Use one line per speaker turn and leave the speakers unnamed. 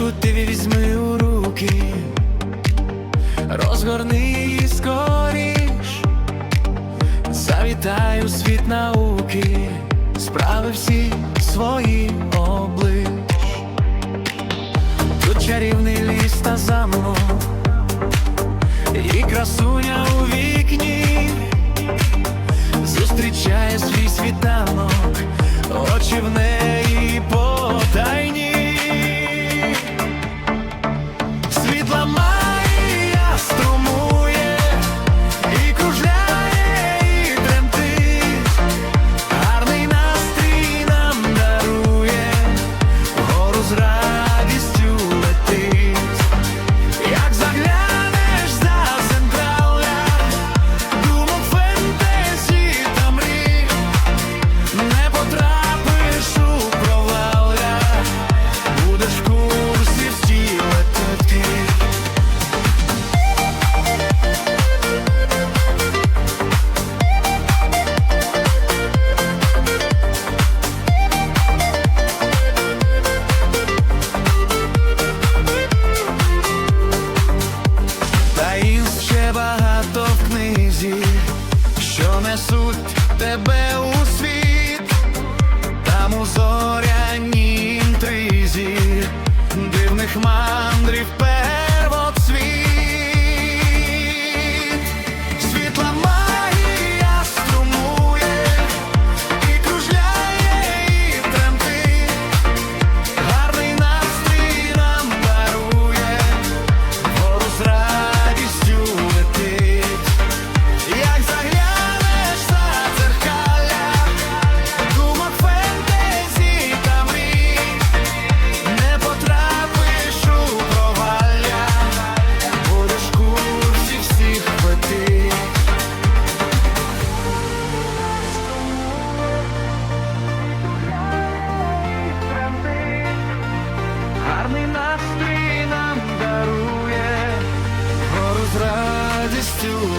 Кутиві візьми у руки, розгорни її скоріш, завітай у світ науки, справи всі свої облич, тут чарівний ліс та замок, і красуня у вікні, зустрічає свій світанок. bad. to